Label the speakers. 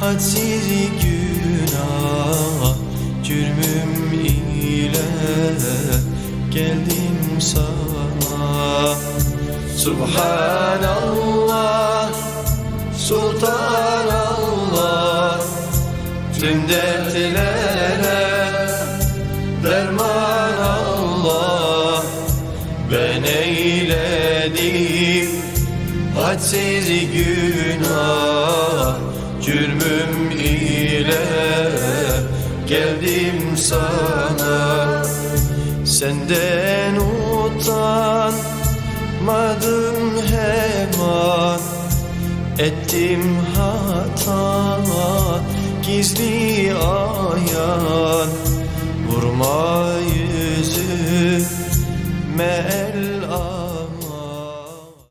Speaker 1: hadsiz günah Cürmüm ile geldim sana. Subhanallah Sultanallah Tüm dertlere derman Allah. Ben eyledim hadsiz günah geldim sana Senden utanmadım hemen. Ettim hatalar gizli ayan. Vurma yüzüme el ayan